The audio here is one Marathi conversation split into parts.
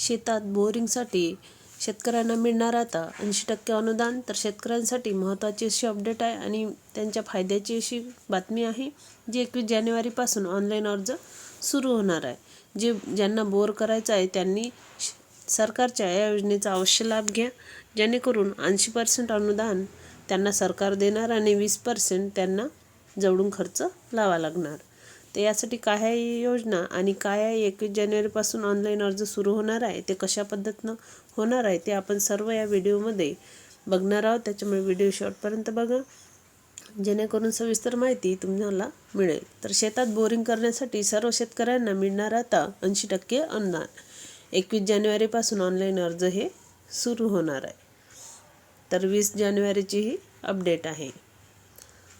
शेतात बोरिंगसाठी शेतकऱ्यांना मिळणार आता ऐंशी टक्के अनुदान. तर शेतकऱ्यांसाठी महत्त्वाची अशी अपडेट आहे आणि त्यांच्या फायद्याची अशी बातमी आहे जी एकवीस जानेवारीपासून ऑनलाईन अर्ज सुरू होणार आहे. जे ज्यांना बोर करायचं आहे त्यांनी श- सरकारच्या या योजनेचा अवश्य लाभ घ्या. जेणेकरून ऐंशी पर्सेंट अनुदान त्यांना सरकार देणार आणि वीस पर्सेंट त्यांना जवळून खर्च लावा लागणार. तर यासाठी काय आहे योजना आणि काय आहे? एकवीस जानेवारीपासून ऑनलाईन अर्ज सुरू होणार आहे. ते कशा पद्धतीनं होणार आहे ते आपण सर्व या व्हिडिओमध्ये बघणार आहोत. त्याच्यामुळे व्हिडिओ शॉर्टपर्यंत बघा. जेणेकरून सविस्तर माहिती तुम्हाला मिळेल. तर शेतात बोरिंग करण्यासाठी सर्व शेतकऱ्यांना मिळणार आता ऐंशी टक्के अनुदान. एकवीस जानेवारीपासून ऑनलाईन अर्ज हे सुरू होणार आहे. तर वीस जानेवारीची ही अपडेट आहे.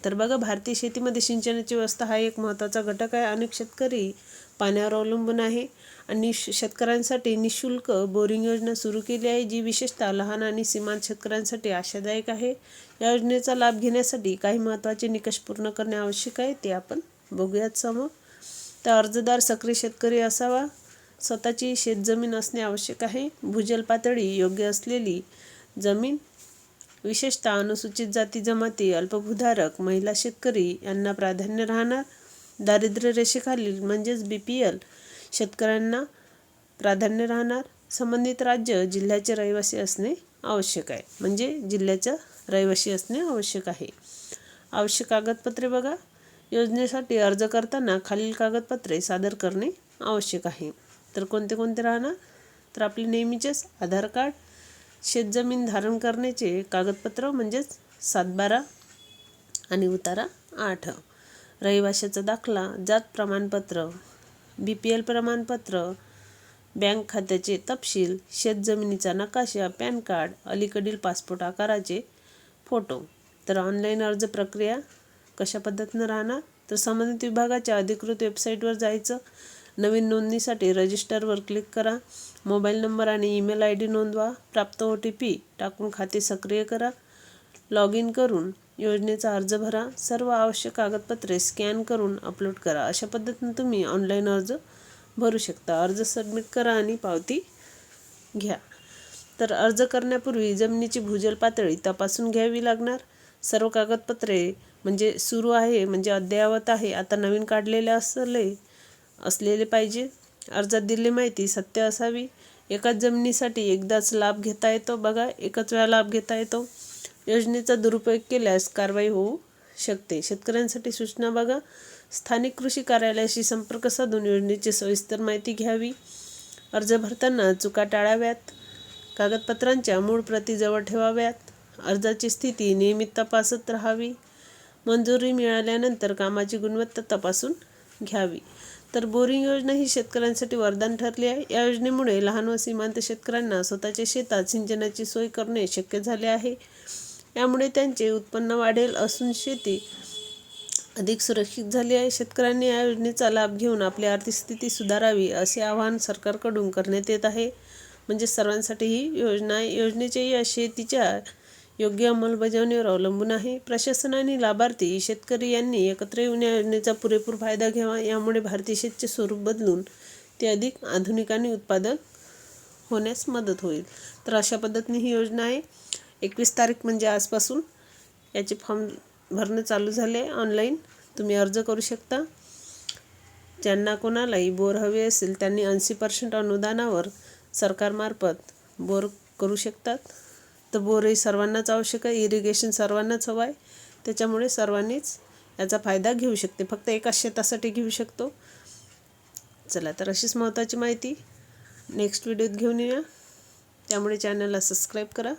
तर बघा भारतीय शेतीमध्ये सिंचनाची व्यवस्था हा एक महत्त्वाचा घटक आहे. अनेक शेतकरी पाण्यावर अवलंबून आहे आणि शेतकऱ्यांसाठी निशुल्क बोरिंग योजना सुरू केली आहे जी विशेषतः लहान आणि सीमांत शेतकऱ्यांसाठी आशादायक आहे. या योजनेचा लाभ घेण्यासाठी काही महत्त्वाचे निकष पूर्ण करणे आवश्यक आहे ते आपण बघूयात समोर. तर अर्जदार सक्रिय शेतकरी असावा. स्वतःची शेतजमीन असणे आवश्यक आहे. भूजल पातळी योग्य असलेली जमीन विशेषतः अनुसूचित जाती जमाती अल्पभूधारक महिला शेतकरी यांना प्राधान्य राहणार. दारिद्र्य रेषेखालील म्हणजेच बी पी एल शेतकऱ्यांना प्राधान्य राहणार. संबंधित राज्य जिल्ह्याचे रहिवासी असणे आवश्यक आहे. म्हणजे जिल्ह्याचं रहिवासी असणे आवश्यक आहे. आवश्यक कागदपत्रे बघा. योजनेसाठी अर्ज करताना खालील कागदपत्रे सादर करणे आवश्यक आहे. तर कोणते कोणते राहणार? तर आपले नेहमीचेच आधार कार्ड शेतजमीन धारण करण्याचे कागदपत्र म्हणजेच सातबारा आणि उतारा आठ. रहिवाशाचा दाखला जात प्रमाणपत्र बी पी एल प्रमाणपत्र बँक खात्याचे तपशील शेतजमिनीचा नकाशा पॅन कार्ड अलीकडील पासपोर्ट आकाराचे फोटो. तर ऑनलाईन अर्ज प्रक्रिया कशा पद्धतीनं राहणार? तर संबंधित विभागाच्या अधिकृत वेबसाईटवर जायचं. नवीन नोंदणीसाठी रजिस्टरवर क्लिक करा. मोबाईल नंबर आणि ईमेल आय डी नोंदवा. प्राप्त ओ टी पी टाकून खाते सक्रिय करा. लॉग इन करून योजनेचा अर्ज भरा. सर्व आवश्यक कागदपत्रे स्कॅन करून अपलोड करा. अशा पद्धतीने तुम्ही ऑनलाईन अर्ज भरू शकता. अर्ज सबमिट करा आणि पावती घ्या. तर अर्ज करण्यापूर्वी जमिनीची भूजल पातळी तपासून घ्यावी लागणार. सर्व कागदपत्रे म्हणजे सुरू आहे म्हणजे अद्ययावत आहे आता नवीन काढलेले असले असलेले पाहिजे. अर्जात दिलेली माहिती सत्य असावी. एकाच जमिनीसाठी एकदाच लाभ घेता येतो. बघा एकच वेळा लाभ घेता येतो. योजनेचा दुरुपयोग केल्यास कारवाई होऊ शकते. शेतकऱ्यांसाठी सूचना बघा. स्थानिक कृषी कार्यालयाशी संपर्क साधून योजनेची सविस्तर माहिती घ्यावी. अर्ज भरताना चुका टाळाव्यात. कागदपत्रांच्या मूळ प्रती जवळ ठेवाव्यात. अर्जाची स्थिती नियमित तपासत राहावी. मंजुरी मिळाल्यानंतर कामाची गुणवत्ता तपासून घ्यावी. तर बोरिंग योजना ही शेतकऱ्यांसाठी वरदान ठरली आहे. या योजनेमुळे लहान व सीमांत शेतकऱ्यांना स्वतःच्या शेतात सिंचनाची सोय करणे शक्य झाले आहे. यामुळे त्यांचे उत्पन्न वाढेल असून शेती अधिक सुरक्षित झाली आहे. शेतकऱ्यांनी या योजनेचा लाभ घेऊन आपली आर्थिक स्थिती सुधारावी असे आवाहन सरकारकडून करण्यात येत आहे. म्हणजे सर्वांसाठी ही योजना आहे योजनेचे या शेतीच्या योग्य अंमलबजावणीवर अवलंबून आहे. प्रशासन आणि लाभार्थी शेतकरी यांनी एकत्र येऊन या योजनेचा पुरेपूर फायदा घ्यावा यामुळे भारतीय शेतचे स्वरूप बदलून ते अधिक आधुनिक आणि उत्पादक होण्यास मदत होईल. तर अशा पद्धतीने ही योजना आहे. एकवीस तारीख म्हणजे आजपासून याचे फॉर्म भरणं चालू झाले ऑनलाईन. तुम्ही अर्ज करू शकता. ज्यांना कोणालाही बोर हवे असेल त्यांनी ऐंशी पर्सेंट अनुदानावर सरकारमार्फत बोर करू शकतात. तर बोरही सर्वांनाच आवश्यक आहे इरिगेशन सर्वांनाच हवं आहे. त्याच्यामुळे सर्वांनीच याचा फायदा घेऊ शकते. फक्त एकाच शेतासाठी घेऊ शकतो. चला तर अशीच महत्त्वाची माहिती नेक्स्ट व्हिडिओत घेऊन येऊया. त्यामुळे चॅनलला सबस्क्राईब करा.